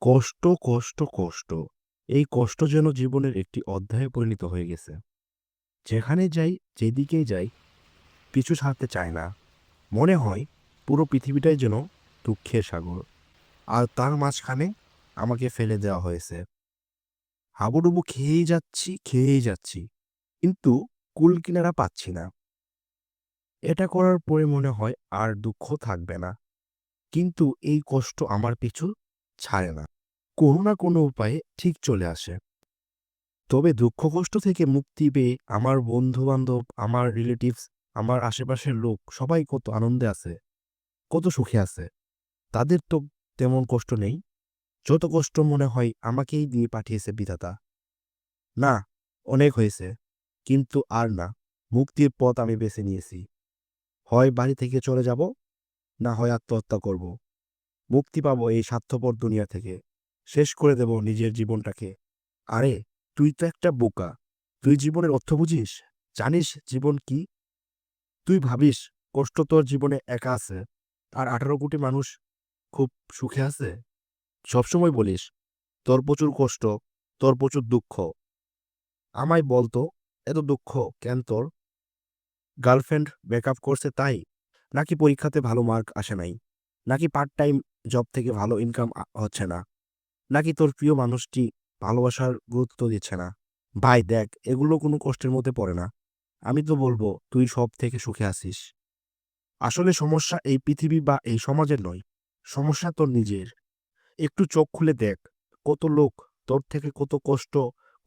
কষ্ট, কষ্ট, কষ্ট। এই কষ্ট যেন জীবনের একটি অধ্যায়ে পরিণত হয়ে গেছে। যেখানে যাই, যেদিকেই যাই, পিছু ছাড়তে চায় না। মনে হয় পুরো পৃথিবীটাই যেন দুঃখের সাগর। আর তার মাঝখানে আমাকে ফেলে দেওয়া হয়েছে। হাবুডুবু খেয়েই যাচ্ছি, খেয়েই যাচ্ছি। কিন্তু কুল কিনারা পাচ্ছি না। এটা করার পরে মনে হয় আর দুঃখ থাকবে না। কিন্তু এই কষ্ট আমার পিছু ছাড়ে না। কোনো না কোনো উপায়ে ঠিক চলে আসে। তবে দুঃখ কষ্ট থেকে মুক্তি পেয়ে আমার বন্ধু-বান্ধব, আমার রিলেটিভস, আমার আশেপাশের লোক সবাই কত আনন্দে আছে, কত সুখে আছে। তাদের তো তেমন কষ্ট নেই। যত কষ্ট মনে হয় আমাকেই দিয়ে পাঠিয়েছে বিধাতা। না, অনেক হয়েছে। কিন্তু আর না। মুক্তির পথ আমি বেছে নিয়েছি। হয় বাড়ি থেকে চলে যাব, না হয় আত্মহত্যা করব। মুক্তি পাবো এই স্বার্থপর দুনিয়া থেকে। শেষ করে দেব নিজের জীবনটাকে। আরে, তুই তো একটা বোকা। তুই জীবনের অর্থ বুঝিস? জানিস জীবন কি? তুই ভাবিস কষ্ট তোর জীবনে একা আছে, আর আঠারো কোটি মানুষ খুব সুখে আছে? সবসময় বলিস, তোর প্রচুর কষ্ট, তোর প্রচুর দুঃখ। আমায় বলতো, এত দুঃখ কেন তোর? গার্লফ্রেন্ড ব্রেকআপ করছে তাই? নাকি পরীক্ষাতে ভালো মার্ক আসে নাই? নাকি পার্ট টাইম জব থেকে ভালো ইনকাম হচ্ছে না? নাকি তোর প্রিয় মানুষটি ভালোবাসার গুরুত্ব দিচ্ছে না? ভাই দেখ, এগুলো কোনো কষ্টের মধ্যে পড়ে না। আমি তো বলব তুই সব থেকে সুখে আছিস। আসলে সমস্যা এই পৃথিবী বা এই সমাজের নয়। সমস্যা তোর নিজের। একটু চোখ খুলে দেখ, কত লোক তোর থেকে কত কষ্ট,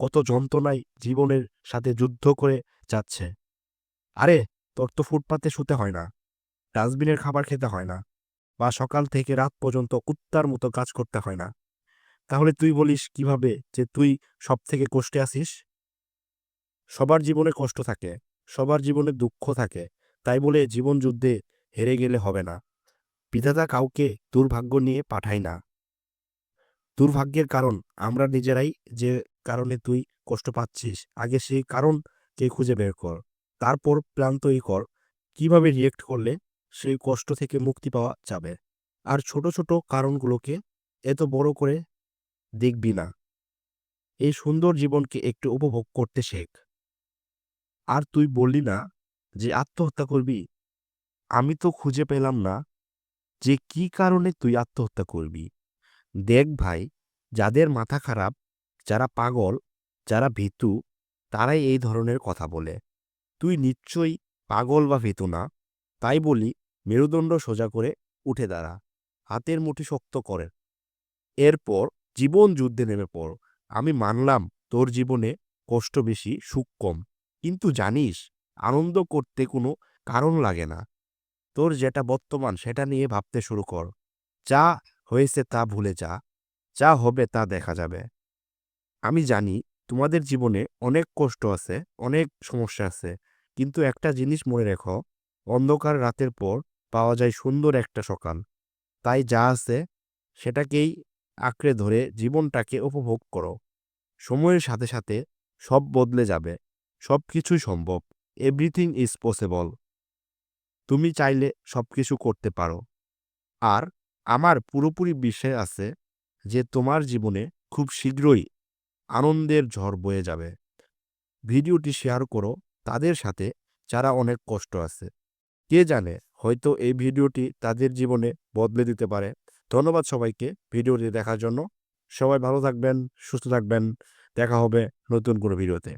কত যন্ত্রণায় জীবনের সাথে যুদ্ধ করে যাচ্ছে। আরে, তোর তো ফুটপাতে শুতে হয় না। ডাস্টবিনের খাবার খেতে হয় না। বা সকাল থেকে রাত পর্যন্ত কুত্তার মতো কাজ করতে হয় না। তাহলে তুই বলিস কীভাবে যে তুই সব থেকে কষ্টে আসিস সবার জীবনে কষ্ট থাকে, সবার জীবনে দুঃখ থাকে। তাই বলে জীবন যুদ্ধে হেরে গেলে হবে না। বিধাতা কাউকে দুর্ভাগ্য নিয়ে পাঠায় না। দুর্ভাগ্যের কারণ আমরা নিজেরাই যে কারণে তুই কষ্ট পাচ্ছিস, আগে সেই কারণকে খুঁজে বের কর। তারপর প্ল্যান তৈরি কর, কীভাবে রিয়েক্ট করলে সেই কষ্ট থেকে মুক্তি পাওয়া যাবে। আর ছোট, ছোট কারণগুলোকে এত বড় করে দেখবি না। এই সুন্দর জীবনকে একটু উপভোগ করতে শেখ। আর তুই বললি না যে আত্মহত্যা করবি? আমি তো খুঁজে পেলাম না যে কি কারণে তুই আত্মহত্যা করবি। দেখ ভাই, যাদের মাথা খারাপ, যারা পাগল, যারা ভীতু, তারাই এই ধরনের কথা বলে। তুই নিশ্চয়ই পাগল বা ভীতু না। তাই বলি মেরুদণ্ড সোজা করে উঠে দাঁড়া। হাতের মুঠি শক্ত করে। এরপর জীবন যুদ্ধে নেমে পড়। আমি মানলাম তোর জীবনে কষ্ট বেশি, সুখ কম। কিন্তু জানিস, আনন্দ করতে কোনো কারণ লাগে না। তোর যেটা বর্তমান সেটা নিয়ে ভাবতে শুরু কর। যা হয়েছে তা ভুলে যা। যা হবে তা দেখা যাবে। আমি জানি তোমাদের জীবনে অনেক কষ্ট আছে, অনেক সমস্যা আছে। কিন্তু একটা জিনিস মনে রেখো, অন্ধকার রাতের পর পাওয়া যায় সুন্দর একটা সকাল। তাই যা আছে সেটাকেই আঁকড়ে ধরে জীবনটাকে উপভোগ করো। সময়ের সাথে সাথে সব বদলে যাবে। সবকিছুই সম্ভব। Everything is possible. তুমি চাইলে সবকিছু করতে পারো। আর আমার পুরোপুরি বিশ্বাস আছে যে তোমার জীবনে খুব শীঘ্রই আনন্দের ঝড় বয়ে যাবে। ভিডিওটি শেয়ার করো তাদের সাথে যারা অনেক কষ্ট আছে। কে জানে হয়তো এই ভিডিওটি তাদের জীবনে বদলে দিতে পারে। ধন্যবাদ সবাইকে ভিডিওটি দেখার জন্য। সবাই ভালো থাকবেন, সুস্থ থাকবেন। দেখা হবে নতুন কোনো ভিডিওতে।